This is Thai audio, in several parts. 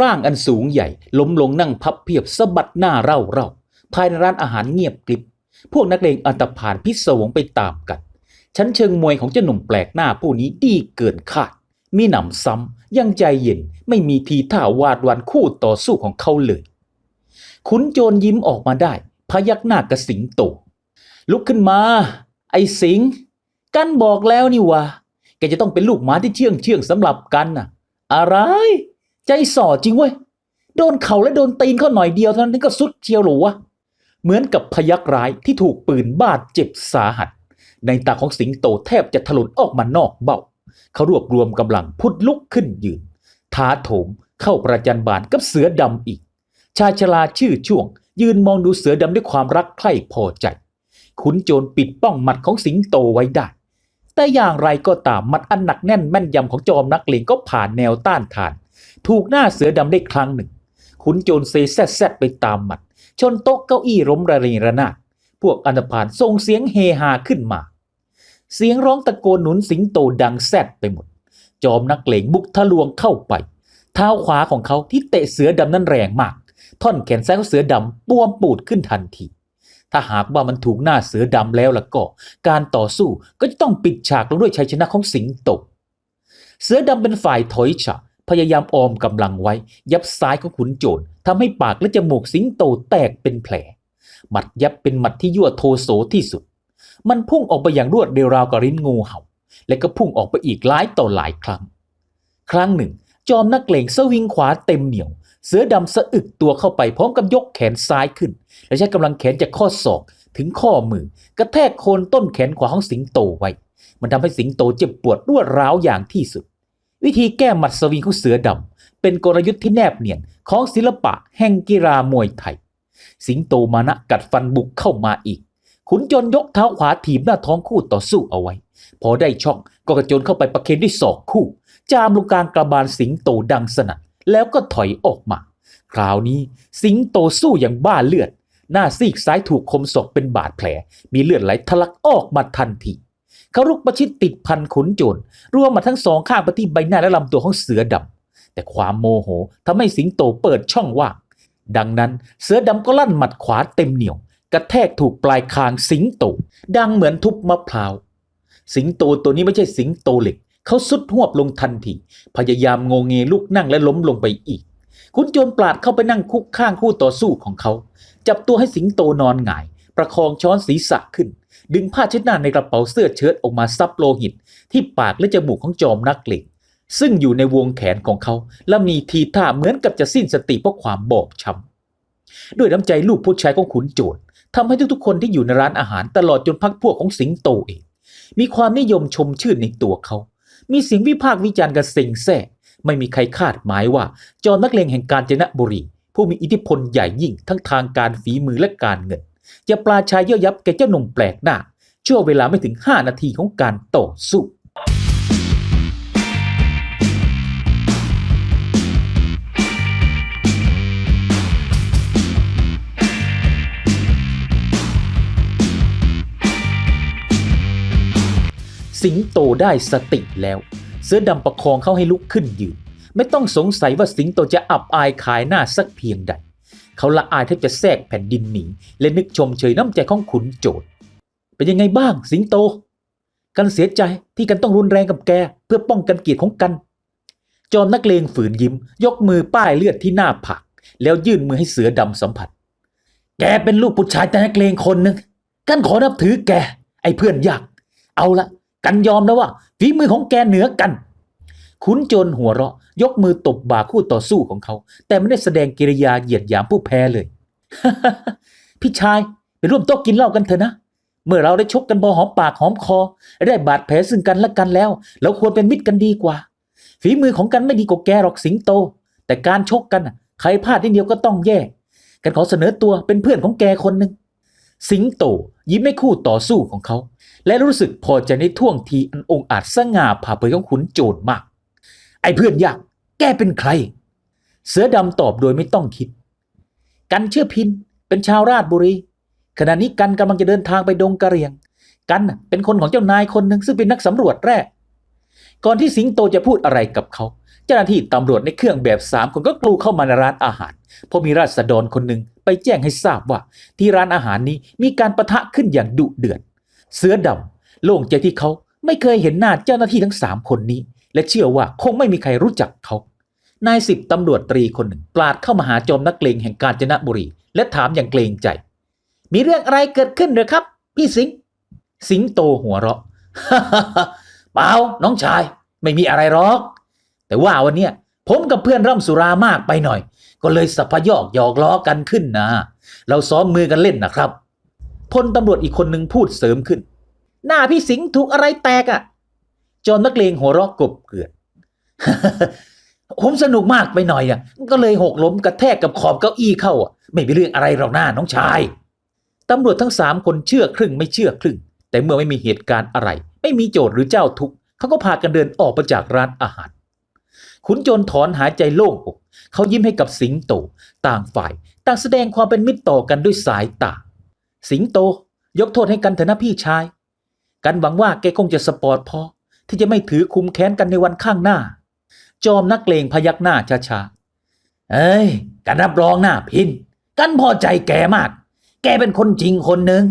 ร่างอันสูงใหญ่ ล้มลงนั่งพับเพียบสะบัดหน้าเร่าเร่าภายในร้านอาหารเงียบกริบ พวกนักเลงอันตพานพิศวงไปตามกันชั้นเชิงมวยของเจ้าหนุ่มแปลกหน้าผู้นี้ดีเกินคาด มีหนำซ้ำยังใจเย็นไม่มีทีท่าวาดวันคู่ต่อสู้ของเขาเลย ขุนโจรยิ้มออกมาได้ พยักหน้ากระสิงโต ลุกขึ้นมา ไอ้สิง กันบอกแล้วนี่วะแกจะต้องเป็นลูกหมาที่เชื่องเชื่องสำหรับกันน่ะ อะไร ใจส่อจริงเว้ยโดนเข่าและโดนตีนเขาหน่อยเดียวเท่านั้นก็สุดเชียวหรอวะเหมือนกับพยักร้ายที่ถูกปืนบาดเจ็บสาหัส ในตาของสิงโตแทบจะถลุนออกมานอกเบ้า เขารวบรวมกำลังพุดลุกขึ้นยืน ท้าโถมเข้าประจันบานกับเสือดำอีก ชายชราชื่อช่วง ยืนมองดูเสือดำด้วยความรักใคร่พอใจ ขุนโจรปิดป้องหมัดของสิงโตไว้ได้ แต่อย่างไรก็ตามหมัดอันหนักแน่นแม่นยำของจอมนักเลงก็ผ่านแนวต้านทาน ถูกหน้าเสือดำได้ครั้งหนึ่ง ขุนโจรเซแซดแซดไปตามหมัด ชนโต๊ะเก้าอี้ล้มระเนระนาดพวกอันธพาลส่งเสียงเฮฮาขึ้นมา เสียงร้องตะโกนหนุนสิงโตดังแซดไปหมด จอมนักเลงบุกทะลวงเข้าไป เท้าขวาของเขาที่เตะเสือดำนั้นแรงมาก ท่อนแขนซ้ายของเสือดำบวมปูดขึ้นทันทีถ้าหากว่ามันถูกหน้าเสือดำแล้วล่ะก็ การต่อสู้ก็จะต้องปิดฉากลงด้วยชัยชนะของสิงโต เสือดำเป็นฝ่ายถอยฉาก พยายามออมกำลังไว้ ยับซ้ายของขุนโจรทำให้ปากและจมูกสิงโตแตกเป็นแผล หมัดยับเป็นหมัดที่ยั่วโทโสที่สุด มันพุ่งออกไปอย่างรวดเร็วราวกับริ้นงูเห่า และก็พุ่งออกไปอีกหลายต่อหลายครั้ง ครั้งหนึ่ง จอมนักเลงสวิงขวาเต็มเหนียว เสือดำสะอึกตัวเข้าไปพร้อมกับยกแขนซ้ายขึ้น และใช้กำลังแขนจากข้อศอกถึงข้อมือกระแทกโคนต้นแขนขวาของสิงโตไว้ มันทำให้สิงโตเจ็บปวดรวดร้าวอย่างที่สุด วิธีแก้หมัดสวิงของเสือดำเป็นกลยุทธ์ที่แนบเนียนของศิลปะแห่งกีฬามวยไทย สิงโตมานะกัดฟันบุกเข้ามาอีก ขุนจนยกเท้าขวาถีบหน้าท้องคู่ต่อสู้เอาไว้ พอได้ช่องก็กระโจนเข้าไปประเคนด้วยศอกคู่ จามลงกลางกระบาลสิงโตดังสนั่นแล้วก็ถอยออกมา คราวนี้สิงโตสู้อย่างบ้าเลือด หน้าซีกซ้ายถูกคมศอกเป็นบาดแผล มีเลือดไหลทะลักออกมาทันที เขารุกประชิดติดพันขุนโจรรวมมาทั้งสองข้างไปที่ใบหน้าและลำตัวของเสือดำแต่ความโมโหทำให้สิงโตเปิดช่องว่างดังนั้นเสือดำก็ลั่นหมัดขวาเต็มเหนียว กระแทกถูกปลายคางสิงโต ดังเหมือนทุบมะพร้าว สิงโตตัวนี้ไม่ใช่สิงโตเหล็ก เขาสุดหวบลงทันที พยายามงงเงลุกนั่งและล้มลงไปอีก คุณโจรปราดเข้าไปนั่งคุกข้างคู่ต่อสู้ของเขา จับตัวให้สิงโตนอนหงาย ประคองช้อนศีรษะขึ้น ดึงผ้าเช็ดหน้าในกระเป๋าเสื้อเชิ้ตออกมาซับโลหิต ที่ปากและจมูกของจอมนักเลงซึ่งอยู่ในวงแขนของเขา และมีทีท่าเหมือนกับจะสิ้นสติเพราะความบอบช้ำด้วยน้ำใจลูกผู้ชายของขุนโจรทำให้ทุกๆคนที่อยู่ในร้านอาหารตลอดจนพักพวกของสิงโตเอง มีความนิยมชมชื่นในตัวเขา มีเสียงวิพากษ์วิจารณ์กันเซ็งแซ่ไม่มีใครคาดหมายว่า จอมนักเลงแห่งกาญจนบุรี ผู้มีอิทธิพลใหญ่ยิ่งทั้งทางการฝีมือและการเงิน จะปลาชายเย่อยับแก่เจ้าหนุ่มแปลกหน้าชั่วเวลาไม่ถึง 5 นาทีของการต่อสู้สิงโตได้สติแล้ว เสื้อดำประคองเขาให้ลุกขึ้นยืน ไม่ต้องสงสัยว่าสิงโตจะอับอายขายหน้าสักเพียงใด เขาละอายแทบจะแทรกแผ่นดินหนีและนึกชมเชยน้ำใจของขุนโจรเป็นยังไงบ้างสิงโต กันเสียใจที่กันต้องรุนแรงกับแก เพื่อป้องกันเกียรติของกัน จอมนักเลงฝืนยิ้ม ยกมือป้ายเลือดที่หน้าผากแล้วยื่นมือให้เสือดำสัมผัส แกเป็นลูกผู้ชายแต่นักเลงคนหนึ่งกันขอนับถือแก ไอ้เพื่อนยาก เอาละกันยอมแล้วว่าฝีมือของแกเหนือกัน ขุนโจรหัวเราะ ยกมือตบบ่าคู่ต่อสู้ของเขา แต่ไม่ได้แสดงกิริยาเหยียดหยามผู้แพ้เลย พี่ชายไปร่วมโต๊ะกินเหล้ากันเถอะนะ เมื่อเราได้ชกกันบอหอมปากหอมคอ ได้บาดแผลซึ่งกันและกันแล้ว เราควรเป็นมิตรกันดีกว่า ฝีมือของกันไม่ดีกว่าแกหรอกสิงโต แต่การชกกันใครพลาดนิดเดียวก็ต้องแย่กันขอเสนอตัวเป็นเพื่อนของแกคนหนึ่งสิงโตยิ้มให้คู่ต่อสู้ของเขา และรู้สึกพอใจในท่วงทีอันองอาจสง่าผ่าเผยของขุนโจรมาก ไอ้เพื่อนยาก แกเป็นใคร เสือดำตอบโดยไม่ต้องคิด กันเชื่อพินเป็นชาวราชบุรี ขณะนี้กันกำลังจะเดินทางไปดงกระเรียง กันเป็นคนของเจ้านายคนหนึ่งซึ่งเป็นนักสำรวจแร่ก่อนที่สิงโตจะพูดอะไรกับเขา เจ้าหน้าที่ตำรวจในเครื่องแบบสามคนก็กลูเข้ามาในร้านอาหาร เพราะมีราษฎรคนหนึ่งไปแจ้งให้ทราบว่า ที่ร้านอาหารนี้มีการประทะขึ้นอย่างดุเดือด เสือดำโล่งใจที่เขาไม่เคยเห็นหน้าเจ้าหน้าที่ทั้งสามคนนี้ และเชื่อว่าคงไม่มีใครรู้จักเขา นายสิบตำรวจตรีคนหนึ่งปลาดเข้ามาหาจอมนักเลงแห่งกาญจนบุรี และถามอย่างเกรงใจ มีเรื่องอะไรเกิดขึ้นหรือครับ พี่สิงห์สิงโตหัวเราะเปล่าน้องชาย ไม่มีอะไรหรอก แต่ว่าวันเนี้ยผมกับเพื่อนร่ำสุรามากไปหน่อย ก็เลยสัพยอกหยอกล้อกันขึ้นนะ เราซ้อมมือกันเล่นนะครับพลตำรวจอีกคนหนึ่งพูดเสริมขึ้น หน้าพี่สิงห์ถูกอะไรแตกอะ่ะ จอมนักเลงหัวเราะกบเกลือนผมสนุกมากไปหน่อยอะก็เลยหกล้มกระแทกกับขอบเก้าอี้เข้าอะไม่เป็นเรื่องอะไรหรอกหน้าน้องชายตำรวจทั้งสามคนเชื่อครึ่งไม่เชื่อครึ่ง แต่เมื่อไม่มีเหตุการณ์อะไร ไม่มีโจทย์หรือเจ้าทุกเขาก็พากันเดินออกไปจากร้านอาหาร ขุนโจรถอนหายใจโล่งอกเขายิ้มให้กับสิงโต ต่างฝ่าย ต่างแสดงความเป็นมิตรต่อกันด้วยสายตาสิงโต ยกโทษให้กันเถอะนะพี่ชาย กันหวังว่าแกคงจะสปอร์ตพอ ที่จะไม่ถือคุมแค้นกันในวันข้างหน้า จอมนักเลงพยักหน้าช้าๆ เอ้ย กันรับรองหน้าพิน กันพอใจแกมาก แกเป็นคนจริงคนหนึ่ง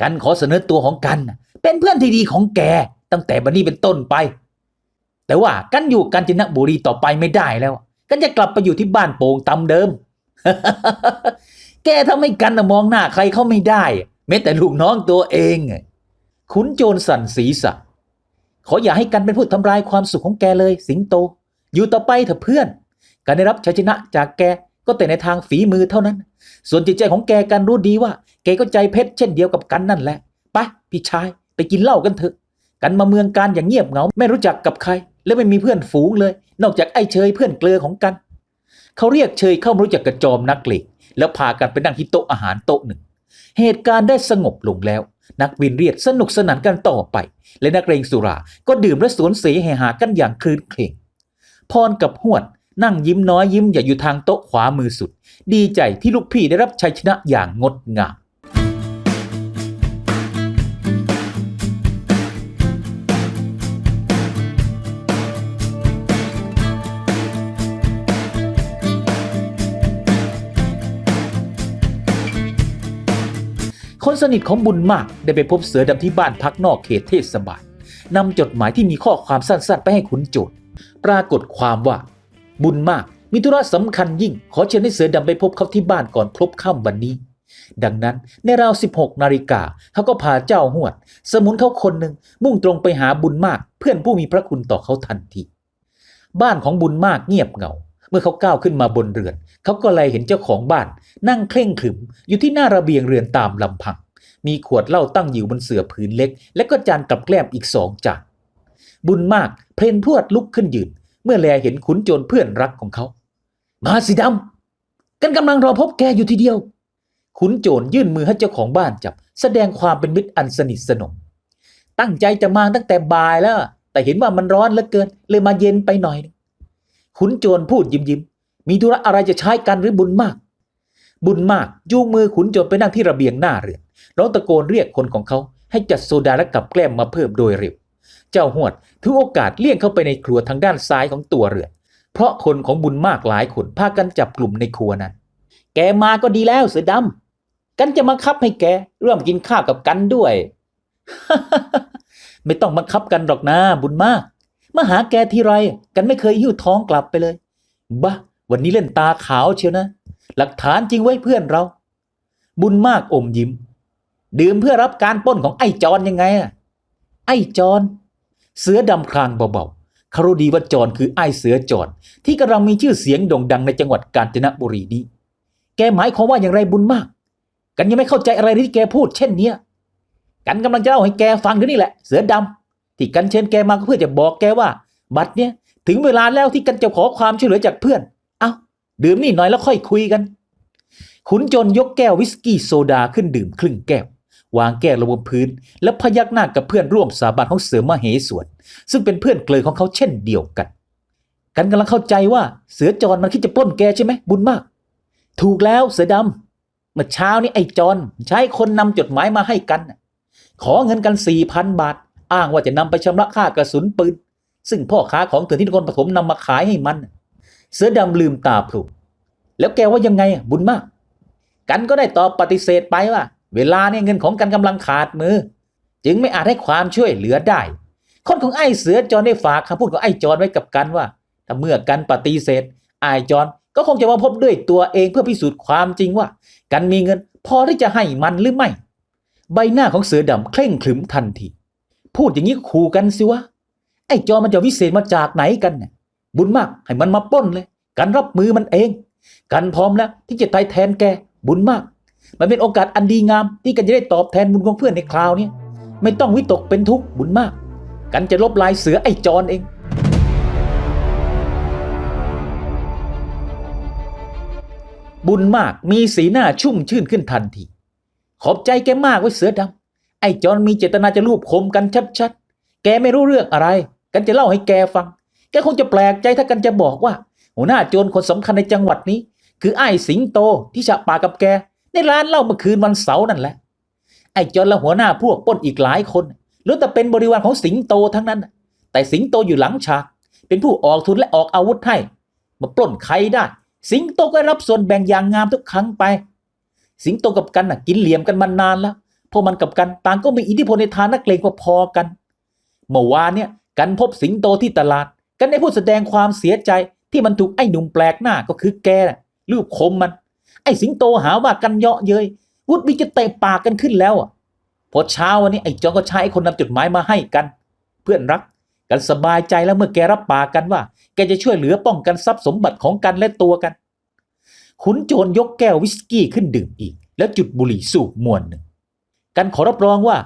กันขอเสนอตัวของกัน เป็นเพื่อนที่ดีของแกตั้งแต่บัดนี้เป็นต้นไป แต่ว่ากันอยู่กาญจนบุรีต่อไปไม่ได้แล้ว กันจะกลับไปอยู่ที่บ้านโป่งตำเดิม แกทำให้กันน่ะมองหน้าใครเขาไม่ได้ แม้แต่ลูกน้องตัวเอง ขุนโจรสั่นศีรษะ ขออย่าให้กันเป็นผู้ทำลายความสุขของแกเลยสิงโต อยู่ต่อไปเถอะเพื่อน การได้รับชัยชนะจากแกก็แต่ในทางฝีมือเท่านั้น ส่วนจิตใจของแกกันรู้ดีว่า แกก็ใจเพชรเช่นเดียวกับกันนั่นแหละไปพี่ชายไปกินเหล้ากันเถอะ กันมาเมืองการอย่างเงียบเหงา ไม่รู้จักกับใคร และไม่มีเพื่อนฝูงเลย นอกจากไอ้เชยเพื่อนเกลือของกัน เขาเรียกเชยเข้ามารู้จักกับจอมนักเลงแล้วพากันไปนั่งที่โต๊ะอาหารโต๊ะหนึ่ง เหตุการณ์ได้สงบลงแล้ว นักบินเรียดสนุกสนานกันต่อไป และนักเรงสุรา ก็ดื่มและสวนเสเฮหากันอย่างคลื่นเครงพรกับหวดนั่งยิ้มน้อยยิ้มใหญ่อยู่ทางโต๊ะขวามือสุด ดีใจที่ลูกพี่ได้รับชัยชนะอย่างงดงาม คนสนิทของบุญมากได้ไปพบเสือดำที่บ้านพักนอกเขตเทศบาลนำจดหมายที่มีข้อความสั้นๆ ไปให้ขุนโจรปรากฏความว่า บุญมากมีธุระสำคัญยิ่ง ขอเชิญให้เสือดำไปพบเขาที่บ้านก่อนพลบค่ำวันนี้ ดังนั้นในราว 16 นาฬิกาเขาก็พาเจ้าหวด สมุนเขาคนหนึ่งมุ่งตรงไปหาบุญมาก เพื่อนผู้มีพระคุณต่อเขาทันที บ้านของบุญมากเงียบเหงา เมื่อเขาก้าวขึ้นมาบนเรือน เขาก็เลยเห็นเจ้าของบ้าน นั่งเคร่งขรึมอยู่ที่หน้าระเบียงเรือนตามลำพัง มีขวดเหล้าตั้งอยู่บนเสื่อผืนเล็ก และก็จานกับแกล้มอีกสองจานบุญมากเพลนพรวดลุกขึ้นยืน เมื่อแลเห็นขุนโจรเพื่อนรักของเขา มาสิดำกันกำลังรอพบแกอยู่ทีเดียว ขุนโจรยื่นมือให้เจ้าของบ้านจับ แสดงความเป็นมิตรอันสนิทสนม ตั้งใจจะมาตั้งแต่บ่ายแล้ว แต่เห็นว่ามันร้อนเหลือเกิน เลยมาเย็นไปหน่อยนึง ขุนโจรพูดยิ้มยิ้มมีธุระอะไรจะใช้กันหรือบุญมาก บุญมากจูงมือขุนโจรไปนั่งที่ระเบียงหน้าเรือนร้องตะโกนเรียกคนของเขา ให้จัดโซดาและกับแกล้มมาเพิ่มโดยเร็ว เจ้าหวดถือโอกาสเลี่ยงเข้าไปในครัวทางด้านซ้ายของตัวเรือน เพราะคนของบุญมากหลายคนพากันจับกลุ่มในครัวนั้น แกมาก็ดีแล้วเสือดำกันจะมาคับให้แกร่วมกินข้าวกับกันด้วย ไม่ต้องบังคับกันหรอกนะบุญมาก มาหาแกทีไรกันไม่เคยหิ้วท้องกลับไปเลยบ้าวันนี้เล่นตาขาวเชียวนะ หลักฐานจริงไว้เพื่อนเรา บุญมากอมยิ้ม ดื่มเพื่อรับการป้นของไอ้จอนยังไงอะไอ้จอน เสือดำคลางเบาๆเขารู้ดีว่าจอนคือไอ้เสือจอนที่กำลังมีชื่อเสียงโด่งดังในจังหวัดกาญจนบุรีนี้ แกหมายความว่าอย่างไรบุญมาก กันยังไม่เข้าใจอะไรที่แกพูดเช่นเนี้ยกันกำลังจะเล่าให้แกฟังอยู่นี่แหละ เสือดำ ที่กันเชิญแกมาก็เพื่อจะบอกแกว่า บัดเนี้ยถึงเวลาแล้วที่กันจะขอความช่วยเหลือจากเพื่อน เอา้าดื่มนี่หน่อยแล้วค่อยคุยกันขุนจนยกแก้ววิสกี้โซดาขึ้นดื่มครึ่งแก้ว วางแก้วลงบนพื้น แล้วพยักหน้ากับเพื่อนร่วมสาบานของเสือมเหสวน ซึ่งเป็นเพื่อนเกลอของเขาเช่นเดียวกัน กันกำลังเข้าใจว่าเสือจรมันคิดจะปล้นแกใช่ไหมบุญมาก ถูกแล้วเสือดำเมื่อเช้านี้ไอ้จอนใช้คนนำจดหมายมาให้กัน ขอเงินกันสี่พันบาท อ้างว่าจะนำไปชำระค่ากระสุนปืน ซึ่งพ่อค้าของเถื่อนที่นครปฐมนำมาขายให้มัน เสือดำลืมตาพลุแล้วแกว่ายังไงบุญมาก กันก็ได้ตอบปฏิเสธไปว่า เวลาเนี่ยเงินของกันกำลังขาดมือ จึงไม่อาจให้ความช่วยเหลือได้คนของไอ้เสือจอนได้ฝากคำพูดของไอ้จอนไว้กับกันว่า ถ้าเมื่อกันปฏิเสธไอ้จอนก็คงจะมาพบด้วยตัวเองเพื่อพิสูจน์ความจริงว่า กันมีเงินพอที่จะให้มันหรือไม่ ใบหน้าของเสือดำเคร่งขรึมทันที พูดอย่างนี้ขู่กันสิวะ ไอ้จอมันจะวิเศษมาจากไหนกันเนี่ยบุญมากให้มันมาป้นเลย กันรับมือมันเอง กันพร้อมแล้วที่จะตายแทนแกบุญมาก มันเป็นโอกาสอันดีงาม ที่กันจะได้ตอบแทนบุญของเพื่อนในคราวนี้ไม่ต้องวิตกเป็นทุกข์บุญมาก กันจะลบลายเสือไอ้จอนเอง บุญมากมีสีหน้าชุ่มชื่นขึ้นทันที ขอบใจแกมากไว้เสือดำ ไอ้จอนมีเจตนาจะรูปคมกันชัดๆ แกไม่รู้เรื่องอะไร กันจะเล่าให้แกฟัง แกคงจะแปลกใจถ้ากันจะบอกว่า หัวหน้าโจรคนสำคัญในจังหวัดนี้ คือไอ้สิงโตที่ฉะป่ากับแก ในร้านเหล้าเมื่อคืนวันเสาร์นั่นแหละ ไอ้จอนและหัวหน้าพวกปล้นอีกหลายคนล้วนแต่เป็นบริวารของสิงโตทั้งนั้น แต่สิงโตอยู่หลังฉาก เป็นผู้ออกทุนและออกอาวุธให้ มาปล้นใครได้ สิงโตก็รับส่วนแบ่งอย่างงามทุกครั้งไป สิงโตกับกันน่ะกินเหลี่ยมกันมานานแล้ว พวกมันกับกันต่างก็มีอิทธิพลในทางนักเลงพอๆกัน เมื่อวานเนี่ยกันพบสิงโตที่ตลาด กันได้พูดแสดงความเสียใจที่มันถูกไอ้หนุ่มแปลกหน้าก็คือแกนะรูปคมมัน ไอ้สิงโตหาว่ากันเยาะเย้ยวุฒิวิจะเตะปากกันขึ้นแล้วอะพอเช้าวันนี้ไอ้จองก็ใช้คนนำจดหมายมาให้กัน เพื่อนรักกันสบายใจแล้วเมื่อแกรับปากกันว่า แกจะช่วยเหลือป้องกันทรัพย์สมบัติของกันและตัวกัน ขุนโจรยกแก้ววิสกี้ขึ้นดื่มอีก แล้วจุดบุหรี่สูบมวนหนึ่ง กันขอรับรองว่า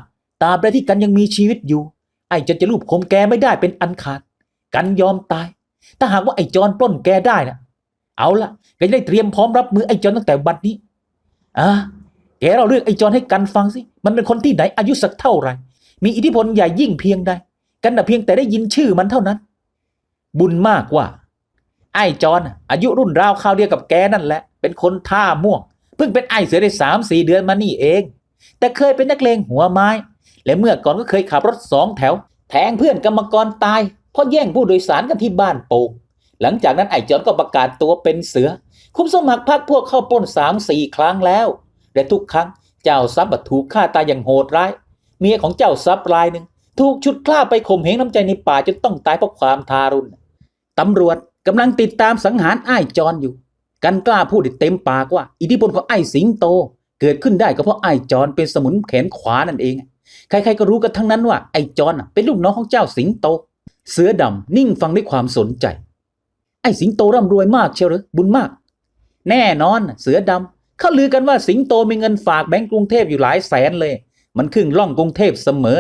ตาบใดที่กันยังมีชีวิตอยู่ ไอ้จอนจะรูปคมแกไม่ได้เป็นอันขาด กันยอมตาย ถ้าหากว่าไอ้จอนปล้นแกได้นะเอาละแกจะได้เตรียมพร้อมรับมือไอ้จอนตั้งแต่บัดนี้อะแกเราเรื่องไอ้จอนให้กันฟังสิมันเป็นคนที่ไหนอายุสักเท่าไหร่ มีอิทธิพลใหญ่ยิ่งเพียงใดกันน่เพียงแต่ได้ยินชื่อมันเท่านั้น บุญมากว่า ไอ้จอนอายุรุ่นราวคราวเดียวกับแกนั่นแหละ เป็นคนท่าม่วงเพิ่งเป็นไอ้เสือได้สามสี่เดือนมานี่เอง แต่เคยเป็นนักเลงหัวไม้ และเมื่อก่อนก็เคยขับรถสองแถว แทงเพื่อนกรรมกรตาย เพราะแย่งผู้โดยสารกันที่บ้านโป่งหลังจากนั้นไอ้จอนก็ประกาศตัวเป็นเสือ คุมสมัครพรรคพวกเข้าปล้นสามสี่ครั้งแล้ว และทุกครั้งเจ้าทรัพย์บัถูกฆ่าตายอย่างโหดร้าย เมียของเจ้าทรัพย์รายหนึ่งถูกชุดกล้าไปข่มเหงน้ำใจในป่าจนต้องตายเพราะความทารุณตำรวจกำลังติดตามสังหารไอ้จอนอยู่ กันกล้าพูดเต็มปากว่า อิทธิพลของไอ้สิงโต เกิดขึ้นได้ก็เพราะไอ้จอนเป็นสมุนแขนขวานั่นเอง ใครๆก็รู้กันทั้งนั้นว่าไอ้จอนเป็นลูกน้องของเจ้าสิงโต เสือดำนิ่งฟังด้วยความสนใจ ไอ้สิงโตร่ำรวยมากเชียวหรือบุญมาก แน่นอนเสือดำเขาลือกันว่าสิงโตมีเงินฝากแบงก์กรุงเทพอยู่หลายแสนเลย มันครึ่งล่องกรุงเทพเสมอ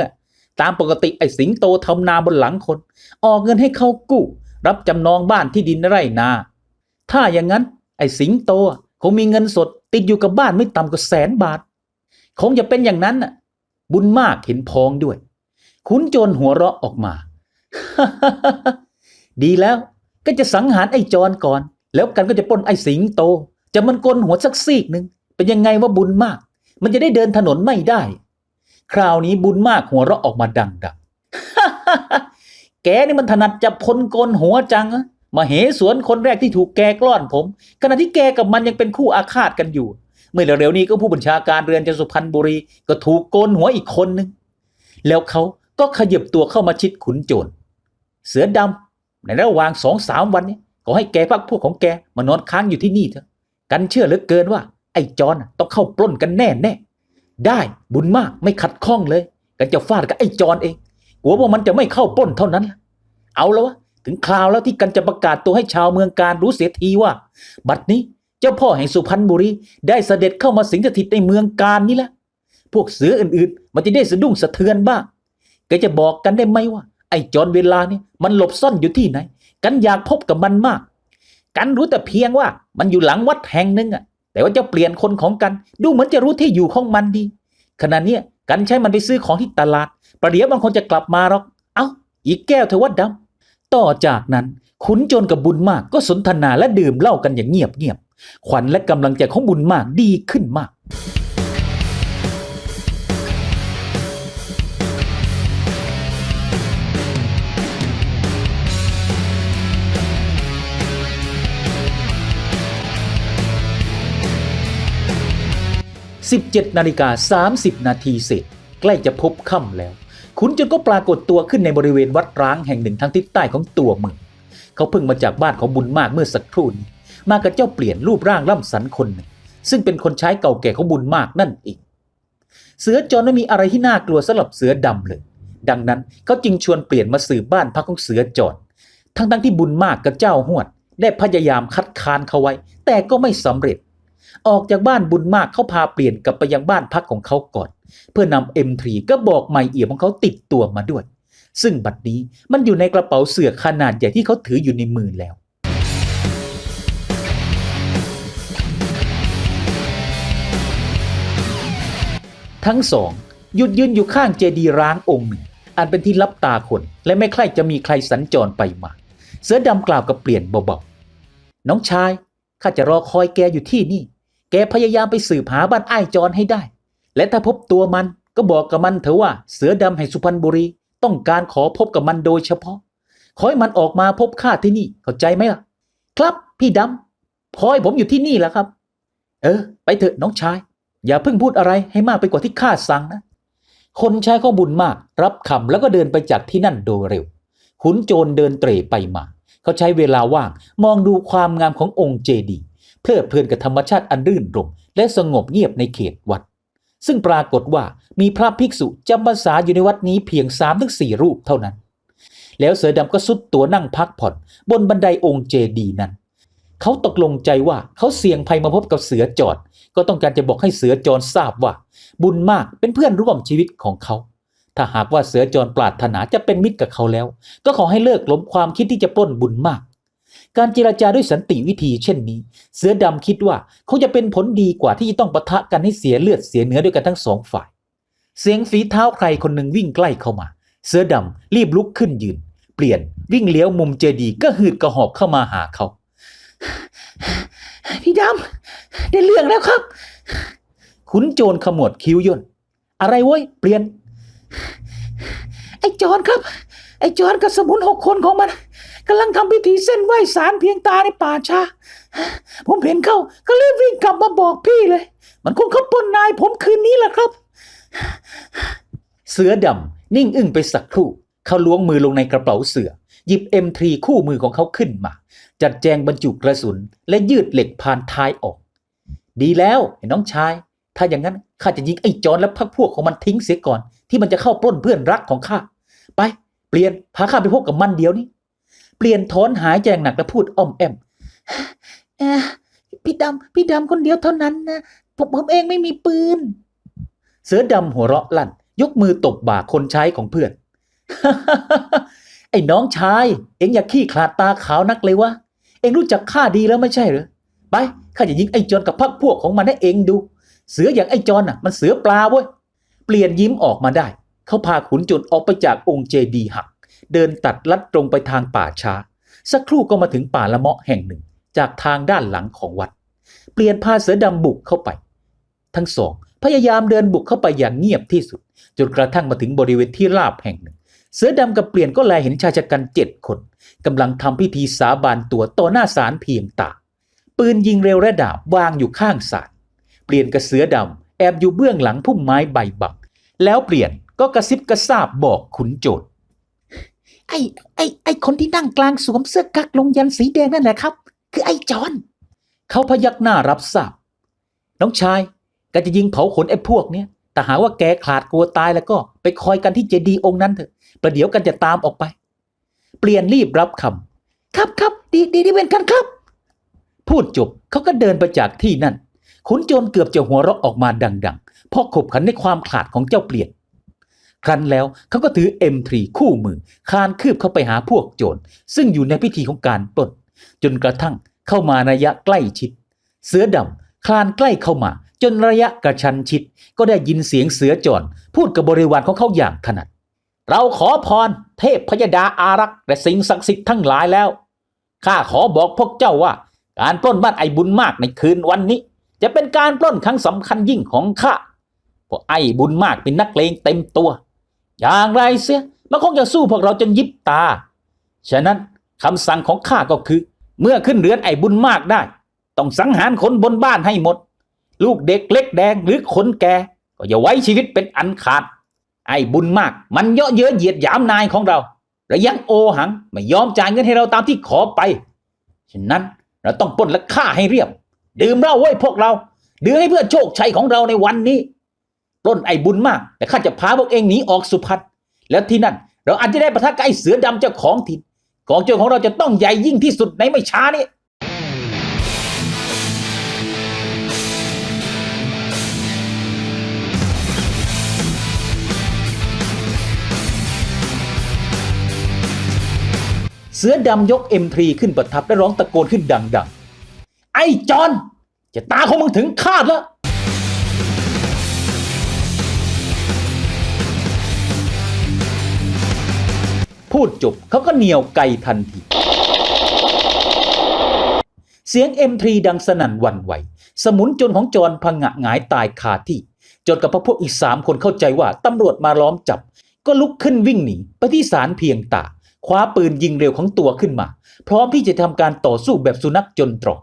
ตามปกติไอ้สิงโตทำนาบนหลังคน ออกเงินให้เขากู้ รับจำนองบ้านที่ดินไร่นา ถ้าอย่างนั้น ไอ้สิงโตคงมีเงินสด ติดอยู่กับบ้านไม่ต่ำกว่าแสนบาท คงจะเป็นอย่างนั้นน่ะ บุญมากเห็นพ้องด้วย ขุนโจรหัวเราะออกมา ดีแล้วก็จะสังหารไอ้จอนก่อน แล้วกันก็จะป้นไอ้สิงโต จะมันกลนหัวสักซีกหนึ่งเป็นยังไงว่าบุญมาก มันจะได้เดินถนนไม่ได้ คราวนี้บุญมากหัวเราะออกมาดังดังแกนี่มันถนัดจับคนโกนหัวจังอะ มาเหสวนคนแรกที่ถูกแกกล้อนผมขณะที่แกกับมันยังเป็นคู่อาฆาตกันอยู่ เมื่อเร็วๆนี้ก็ผู้บัญชาการเรือนจำสุพรรณบุรีก็ถูกโกนหัวอีกคนนึงแล้วเขาก็ขยับตัวเข้ามาชิดขุนโจรเสือดำในระหว่างสองสามวันนี้ก็ให้แกพักพวกของแกมานอนค้างอยู่ที่นี่เถอะกันเชื่อเหลือเกินว่า ไอ้จอนต้องเข้าปล้นกันแน่แน่ได้บุญมากไม่ขัดข้องเลย กันจะฟาดกับไอ้จอนเองกลัวว่ามันจะไม่เข้าปล้นเท่านั้นล่ะเอาแล้ววะ ถึงคราวแล้วที่กันจะประกาศตัวให้ชาวเมืองการรู้เสียทีว่า บัดนี้เจ้าพ่อแห่งสุพรรณบุรีได้เสด็จเข้ามาสิงสถิตในเมืองการนี่แหละ พวกเสืออื่นๆ มันจะได้สะดุ้งสะเทือนบ้างแกจะบอกกันได้ไหมว่า ไอ้จอนเวลานี่มันหลบซ่อนอยู่ที่ไหน กันอยากพบกับมันมาก กันรู้แต่เพียงว่ามันอยู่หลังวัดแห่งหนึ่งอะแต่ว่าจะเปลี่ยนคนของกัน ดูเหมือนจะรู้ที่อยู่ของมันดีขณะเนี้ยกันใช้มันไปซื้อของที่ตลาด ประเดี๋ยวมันคงจะกลับมาหรอก เอ้า อีกแก้วเถอะวัดดำ ต่อจากนั้นขุนโจรกับบุญมากก็สนทนาและดื่มเหล้ากันอย่างเงียบเงียบขวัญและกำลังใจของบุญมากดีขึ้นมาก 17นาฬิกา30 นาทีเสร็จ ใกล้จะพบค่ำแล้ว ขุนจนก็ปรากฏตัวขึ้นในบริเวณวัดร้างแห่งหนึ่งทางทิศใต้ของตัวเมืองเขาเพิ่งมาจากบ้านของบุญมากเมื่อสักครู่นี้มากับเจ้าเปลี่ยนรูปร่างล่ำสันคนหนึ่งซึ่งเป็นคนใช้เก่าแก่ของบุญมากนั่นเอง เสือจรไม่มีอะไรที่น่ากลัวสำหรับเสือดำเลย ดังนั้นเขาจึงชวนเปลี่ยนมาสืบบ้านพักของเสือจรทั้งๆที่บุญมากกับเจ้าหวด ได้พยายามคัดค้านเขาไว้ แต่ก็ไม่สำเร็จ ออกจากบ้านบุญมากเขาพาเปลี่ยนกลับไปยังบ้านพักของเขาก่อน เพื่อนำ M3 ก็บอกไม่เอี่ยมของเขาติดตัวมาด้วย ซึ่งบัดนี้มันอยู่ในกระเป๋าเสื้อขนาดใหญ่ที่เขาถืออยู่ในมือแล้วทั้งสองหยุดยืนอยู่ข้างเจดีร้างองค์หนึ่ง อันเป็นที่ลับตาคน และไม่ใคร่จะมีใครสัญจรไปมา เสือดำกล่าวกับเปลี่ยนเบาๆ น้องชาย ข้าจะรอคอยแกอยู่ที่นี่ แกพยายามไปสืบหาบ้านไอ้ายจรให้ได้ และถ้าพบตัวมันก็บอกกับมันเถอะว่าเสือดำแห่งสุพรรณบุรี ต้องการขอพบกับมันโดยเฉพาะ ขอให้มันออกมาพบข้าที่นี่เข้าใจไหมล่ะ ครับพี่ดำขอให้ผมอยู่ที่นี่แหละครับ เออ ไปเถอะน้องชาย อย่าเพิ่งพูดอะไรให้มากไปกว่าที่ข้าสั่งนะ คนใช้ข้อบุญมากรับคำแล้วก็เดินไปจากที่นั่นโดยเร็วขุนโจรเดินเตร่ไปมา เขาใช้เวลาว่างมองดูความงามขององค์เจดีย์ เพลิดเพลินกับธรรมชาติอันรื่นรมและสงบเงียบในเขตวัด ซึ่งปรากฏว่ามีพระภิกษุจำพรรษาอยู่ในวัดนี้เพียง3าถึงสรูปเท่านั้น แล้วเสือดำก็สุดตัวนั่งพักผ่อน บนบันไดองค์เจดีนั้น เขาตกลงใจว่าเขาเสี่ยงภัยมาพบกับเสือจอด ก็ต้องการจะบอกให้เสือจรทราบว่า บุญมากเป็นเพื่อนร่วมชีวิตของเขาถ้าหากว่าเสือจรปรารถนาจะเป็นมิตรกับเขาแล้ว ก็ขอให้เลิกล้มความคิดที่จะปล้นบุญมาก การเจรจาด้วยสันติวิธีเช่นนี้ เสือดำคิดว่าคงจะเป็นผลดีกว่าที่จะต้องปะทะกันให้เสียเลือดเสียเนื้อด้วยกันทั้งสองฝ่าย เสียงฝีเท้าใครคนหนึ่งวิ่งใกล้เข้ามา เสือดำรีบลุกขึ้นยืน เปลี่ยนวิ่งเลี้ยวมุมเจดีก็หืดกระหอบเข้ามาหาเขาพี่ดำได้เรื่องแล้วครับ ขุนโจรขมวดคิ้วย่นอะไรเว้ยเปลี่ยน ไอ้จอนครับ ไอ้จอนกับสมุนหกคนของมัน กำลังทำพิธีเส้นไหว้สารเพียงตาในป่าชาผมเห็นเขาก็รีบวิ่งกลับมาบอกพี่เลย มันคงเข้าปล้นนายผมคืนนี้แหละครับ เสือดำนิ่งอึ้งไปสักครู่ เขาล้วงมือลงในกระเป๋าเสือ หยิบ M3 คู่มือของเขาขึ้นมา จัดแจงบรรจุกระสุน และยืดเหล็กผ่านท้ายออก ดีแล้วไอ้น้องชาย ถ้าอย่างนั้นข้าจะยิงไอ้จอนและพักพวกของมันทิ้งเสียก่อน ที่มันจะเข้าปล้นเพื่อนรักของข้าไปเปลี่ยนพาข้าไปพบกับมันเดี๋ยวนี้ เปลี่ยนถอนหายใจหนักและพูดอ้อมแอมพี่ดำพี่ดำคนเดียวเท่านั้นนะผมผมเองไม่มีปืน เสือดำหัวเราะลั่น ยกมือตบบ่าคนใช้ของเพื่อน ไอ้น้องชาย เอ็งอย่าขี้ขลาดตาขาวนักเลยวะ เอ็งรู้จักข้าดีแล้วไม่ใช่หรือไปข้าจะยิงไอ้จอนกับพักพวกของมันให้เอ็งดู เสืออย่างไอ้จอนน่ะ มันเสือปลาเว้ย เปลี่ยนยิ้มออกมาได้ เขาพาขุนจนออกไปจากองค์เจดีหัก เดินตัดลัดตรงไปทางป่าช้า สักครู่ก็มาถึงป่าละเมาะแห่งหนึ่ง จากทางด้านหลังของวัด เปลี่ยนพาเสือดำบุกเข้าไป ทั้งสอง พยายามเดินบุกเข้าไปอย่างเงียบที่สุด จนกระทั่งมาถึงบริเวณที่ราบแห่งหนึ่ง เสือดำกับเปลี่ยนก็แลเห็นชายชะกันเจ็ดคนกำลังทำพิธีสาบานตัวต่อหน้าศาลเพียงตาปืนยิงเร็วและดาบวางอยู่ข้างศาลเปลี่ยนกับเสือดำแอบอยู่เบื้องหลังพุ่มไม้ใบบักแล้วเปลี่ยนก็กระซิบกระซาบบอกขุนโจรไอ้ไอ้ไอ้คนที่นั่งกลางสวมเสื้อกั๊กลงยันสีแดงนั่นแหละครับ คือไอ้จอนเขาพยักหน้ารับทราบน้องชายแกจะยิงเผาขนไอ้พวกเนี้ยแต่หาว่าแกขาดกลัวตายแล้วก็ไปคอยกันที่เจดีย์องค์นั้นเถอะประเดี๋ยวกันจะตามออกไป เปลี่ยนรีบรับคำครับครับดีดีดีเป็นกันครับ พูดจบเขาก็เดินไปจากที่นั่นขุนโจรเกือบจะหัวเราะออกมาดังๆเพราะขบขันในความขาดของเจ้าเปลี่ยน ครั้นแล้วเขาก็ถือ M3 คู่มือคลานคืบเข้าไปหาพวกโจรซึ่งอยู่ในพิธีของการปล้น จนกระทั่งเข้ามาระยะใกล้ชิด เสือดำคลานใกล้เข้ามา จนระยะกระชันชิด ก็ได้ยินเสียงเสือจรพูดกับบริวารของเขาอย่างถนัด เราขอพรเทพพยดาอารักษ์และสิ่งศักดิ์สิทธิ์ทั้งหลายแล้วข้าขอบอกพวกเจ้าว่า การปล้นบ้านไอ้บุญมากในคืนวันนี้ จะเป็นการปล้นครั้งสำคัญยิ่งของข้าเพราะไอ้บุญมากเป็นนักเลงเต็มตัว อย่างไรเสียมันคงจะสู้พวกเราจนยิบตา ฉะนั้นคำสั่งของข้าก็คือ เมื่อขึ้นเรือนไอ้บุญมากได้ ต้องสังหารคนบนบ้านให้หมด ลูกเด็กเล็กแดงหรือคนแก่ก็อย่าไว้ชีวิตเป็นอันขาด ไอ้บุญมาก มันเยาะเย้ยเหยียดหยามนายของเราและยังโอหังไม่ยอมจ่ายเงินให้เราตามที่ขอไป ฉะนั้นเราต้องปล้นและฆ่าให้เรียบ ดื่มเหล้าไว้พวกเรา ดื่มให้เพื่อโชคชัยของเราในวันนี้ ปล้นไอ้บุญมาก แต่ข้าจะพาพวกเองหนีออกสุพรรณแล้วที่นั่น เราอาจจะได้ประทะกับไอ้เสือดำเจ้าของถิ่นกองโจรของเราจะต้องใหญ่ยิ่งที่สุดในไม่ช้านี้เสือดำยก M3 ขึ้นประทับและร้องตะโกนขึ้นดัง ๆ ไอ้จอนจะตาของมึงถึงคาดแล้ว พูดจบเขาก็เหนียวไกทันที เสียง M3 ดังสนั่นวันไหว สมุนจนของจรพังงะหงายตายคาที่ จนกับพวกอีกสามคนเข้าใจว่าตำรวจมาล้อมจับ ก็ลุกขึ้นวิ่งหนีไปที่ศาลเพียงตาคว้าปืนยิงเร็วของตัวขึ้นมา พร้อมที่จะทำการต่อสู้แบบสุนัขจนตรอก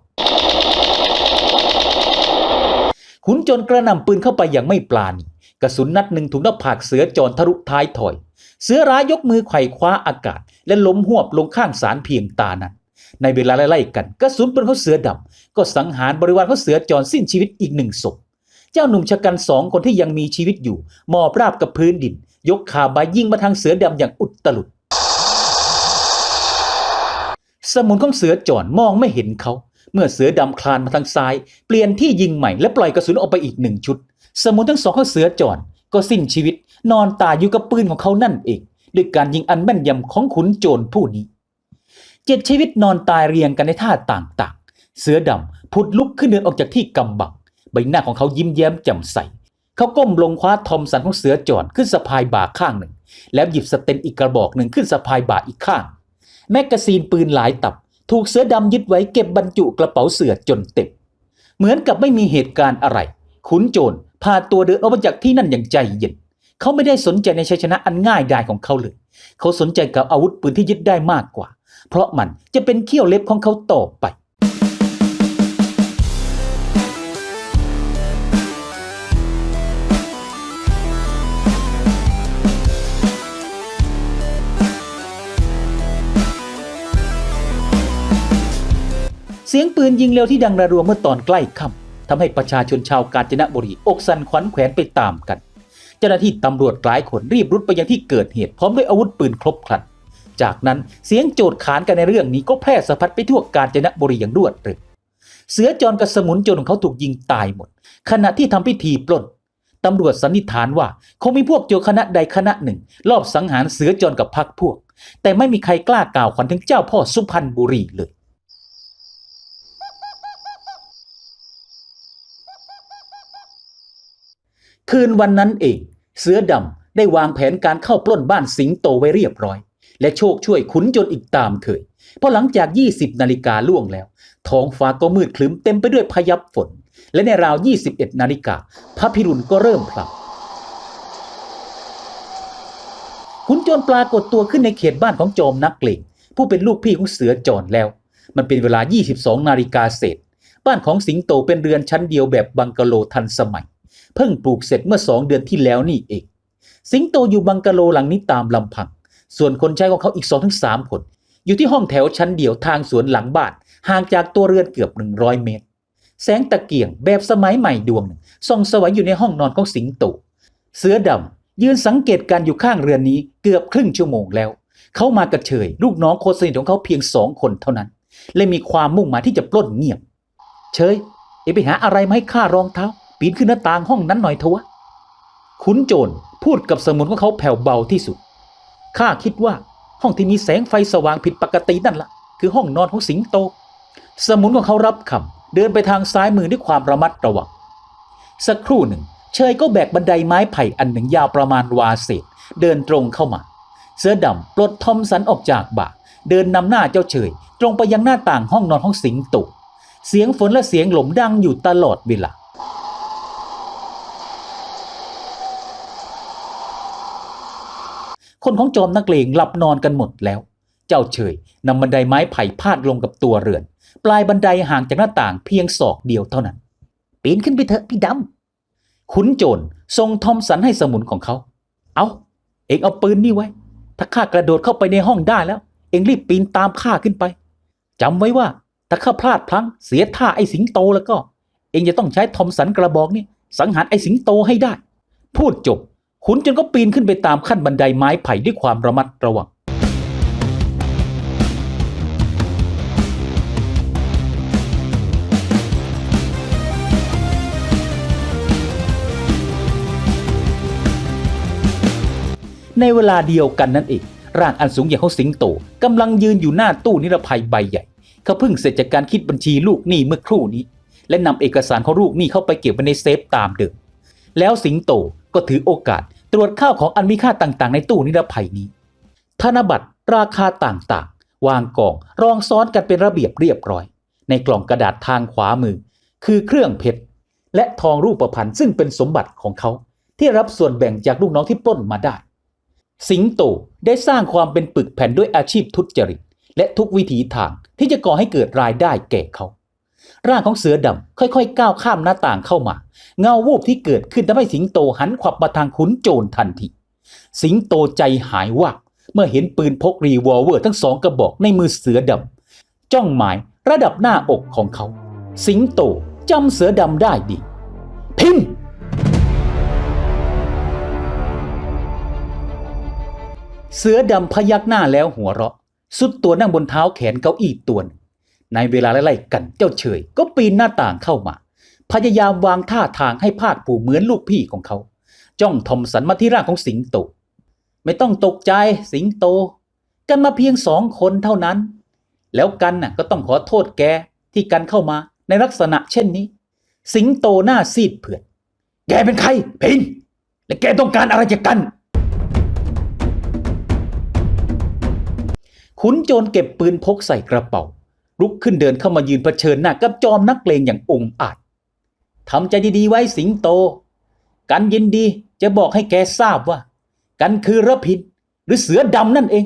ขุนจรกระนำปืนเข้าไปอย่างไม่ปราณีกระสุนนัดหนึ่งถูกหน้าผากเสือจรทะลุท้ายถอย เสือร้ายยกมือไขว่คว้าอากาศ และล้มหวบลงข้างสารเพียงตานั้น ในเวลาไล่ๆกันกระสุนปืนเขาเสือดำก็สังหารบริวารเขาเสือจรสิ้นชีวิตอีกหนึ่งศพเจ้าหนุ่มชะกันสองคนที่ยังมีชีวิตอยู่มอบราบกับพื้นดิน ยกขาบายยิงมาทางเสือดำอย่างอุตลุดสมุนของเสือจอนมองไม่เห็นเขา เมื่อเสือดำคลานมาทางซ้าย เปลี่ยนที่ยิงใหม่และปล่อยกระสุนออกไปอีกหนึ่งชุด สมุนทั้งสองของเสือจอน ก็สิ้นชีวิตนอนตายอยู่กับปืนของเขานั่นเอง ด้วยการยิงอันแม่นยำของขุนโจรผู้นี้เจ็ดชีวิตนอนตายเรียงกันในท่าต่างๆ เสือดำผุดลุกขึ้นเดินออกจากที่กำบัง ใบหน้าของเขายิ้มแย้มแจ่มใส เขาก้มลงคว้าทอมสันของเสือจอนขึ้นสะพายบ่าข้างหนึ่ง แล้วหยิบสเตนอีกกระบอกหนึ่งขึ้นสะพายบ่าอีกข้าง แมกกาซีนปืนหลายตับ ถูกเสือดำยึดไว้เก็บบรรจุกระเป๋าเสือจนเต็ม เหมือนกับไม่มีเหตุการณ์อะไร ขุนโจร พาตัวเดินออกมาจากที่นั่นอย่างใจเย็น เขาไม่ได้สนใจในชัยชนะอันง่ายดายของเขาเลย เขาสนใจกับอาวุธปืนที่ยึดได้มากกว่า เพราะมันจะเป็นเขี้ยวเล็บของเขาต่อไปเสียงปืนยิงเร็วที่ดังระรัวเมื่อตอนใกล้ค่ำ ทำให้ประชาชนชาวกาญจนบุรีอกสั่นขวัญแขวนไปตามกัน เจ้าหน้าที่ตำรวจหลายคนรีบรุดไปยังที่เกิดเหตุพร้อมด้วยอาวุธปืนครบครัน จากนั้นเสียงโจดขานกันในเรื่องนี้ก็แพร่สะพัดไปทั่วกาญจนบุรีอย่างรวดเร็วเสือจรกับสมุนโจรของเขาถูกยิงตายหมด ขณะที่ทำพิธีปล้นตำรวจสันนิษฐานว่าคงมีพวกโจรคณะใดคณะหนึ่งลอบสังหารเสือจรกับพรรคพวก แต่ไม่มีใครกล้ากล่าวขวัญถึงเจ้าพ่อสุพรรณบุรีเลย คืนวันนั้นเอง เสือดำได้วางแผนการเข้าปล้นบ้านสิงโตไว้เรียบร้อย และโชคช่วยขุนจนอีกตามเคยเพราะหลังจาก 20 นาฬิกาล่วงแล้ว ท้องฟ้าก็มืดคลึ้มเต็มไปด้วยพยับฝน และในราว 21 นาฬิกาพระพิรุณก็เริ่มพลับขุนโจรปรากฏตัวขึ้นในเขตบ้านของโจมนักเลงผู้เป็นลูกพี่ของเสือจรแล้ว มันเป็นเวลา 22 นาฬิกาเศษ บ้านของสิงโตเป็นเรือนชั้นเดียวแบบบังกะโลทันสมัย เพิ่งปลูกเสร็จเมื่อสองเดือนที่แล้วนี่เอง สิงโตอยู่บังกะโลหลังนี้ตามลำพัง ส่วนคนใช้ของเขาอีกสองถึงสามคน อยู่ที่ห้องแถวชั้นเดียวทางสวนหลังบ้านห่างจากตัวเรือนเกือบ100เมตร แสงตะเกียงแบบสมัยใหม่ดวงหนึ่งส่องสวยอยู่ในห้องนอนของสิงโต เสือดำยืนสังเกตการอยู่ข้างเรือนนี้เกือบครึ่งชั่วโมงแล้ว เขามากระเชยลูกน้องโคตรสนิทของเขาเพียงสองคนเท่านั้น และมีความมุ่งหมายที่จะปล้นเงียบเชยเอไปหาอะไรมาให้ข้ารองเท้า ปีนขึ้นหน้าต่างห้องนั้นหน่อยเถอะวะขุนโจรพูดกับสมุนของเขาแผ่วเบาที่สุด ข้าคิดว่าห้องที่มีแสงไฟสว่างผิดปกตินั่นละ่ะ คือห้องนอนของสิงโต สมุนของเขารับคำเดินไปทางซ้ายมือด้วยความระมัดระวัง สักครู่หนึ่ง เชยก็แบกบันไดไม้ไผ่อันหนึ่งยาวประมาณวาเศษ เดินตรงเข้ามา เสื้อดำปลดทอมสันออกจากบ่าเดินนำหน้าเจ้าเฉย ตรงไปยังหน้าต่างห้องนอนของสิงโต เสียงฝนและเสียงหลมดังอยู่ตลอดเวลา คนของจอมนักเลงหลับนอนกันหมดแล้ว เจ้าเฉยนำบันไดไม้ไผ่พาดลงกับตัวเรือน ปลายบันไดห่างจากหน้าต่างเพียงศอกเดียวเท่านั้น ปีนขึ้นไปเถอะพี่ดำขุนโจรส่งทอมสันให้สมุนของเขา เอาเองเอาปืนนี่ไว้ ถ้าข้ากระโดดเข้าไปในห้องได้แล้ว เองรีบปีนตามข้าขึ้นไปจำไว้ว่าถ้าข้าพลาดพลั้งเสียท่าไอ้สิงโตแล้วก็ เองจะต้องใช้ทอมสันกระบอกนี่สังหารไอ้สิงโตให้ได้ พูดจบ ขุนจนก็ปีนขึ้นไปตามขั้นบันไดไม้ไผ่ด้วยความระมัดระวัง ในเวลาเดียวกันนั่นเอง ร่างอันสูงอย่างเขาสิงโตกำลังยืนอยู่หน้าตู้นิรภัยใบใหญ่เขาเพิ่งเสร็จจากการคิดบัญชีลูกหนี้เมื่อครู่นี้ และนำเอกสารของลูกหนี้เข้าไปเก็บไว้ในเซฟตามเดิมแล้วสิงโต ก็ถือโอกาสตรวจข้าวของอันมีค่าต่างๆ ในตู้นิรภัยนี้ ธนบัตรราคาต่างๆ วางกองรองซ้อนกันเป็นระเบียบเรียบร้อย ในกล่องกระดาษทางขวามือ คือเครื่องเพชรและทองรูปพรรณซึ่งเป็นสมบัติของเขา ที่รับส่วนแบ่งจากลูกน้องที่ปล้นมาได้ สิงโตได้สร้างความเป็นปึกแผ่นด้วยอาชีพทุจริตและทุกวิถีทางที่จะก่อให้เกิดรายได้แก่เขา ร่างของเสือดำค่อยๆ ก้าวข้ามหน้าต่างเข้ามา เงาวูบที่เกิดขึ้นทำให้สิงโตหันขวับมาทางขุนโจรทันที สิงโตใจหายว่าบเมื่อเห็นปืนพกรีวอลเวอร์ทั้งสองกระบอกในมือเสือดำจ้องหมายระดับหน้าอกของเขา สิงโตจำเสือดำได้ดี พิมเสือดำพยักหน้าแล้วหัวเราะ สุดตัวนั่งบนเท้าแขนเก้าอี้ตัวหนึง ในเวลาไล่ๆกันเจ้าเฉยก็ปีนหน้าต่างเข้ามา พยายามวางท่าทางให้พาดผูเหมือนลูกพี่ของเขา จ้องทอมสันมาที่ร่างของสิงโต ไม่ต้องตกใจสิงโต กันมาเพียงสองคนเท่านั้น แล้วกันน่ะก็ต้องขอโทษแกที่กันเข้ามาในลักษณะเช่นนี้ สิงโตหน้าซีดเผือดแกเป็นใครพินและแกต้องการอะไรจากกันขุนโจรเก็บปืนพกใส่กระเป๋า ลุกขึ้นเดินเข้ามายืนเผชิญหน้ากับจอมนักเลงอย่างองอาจทำใจดีๆไว้สิงโต กันยินดีจะบอกให้แกทราบว่า กันคือระพินหรือเสือดำนั่นเอง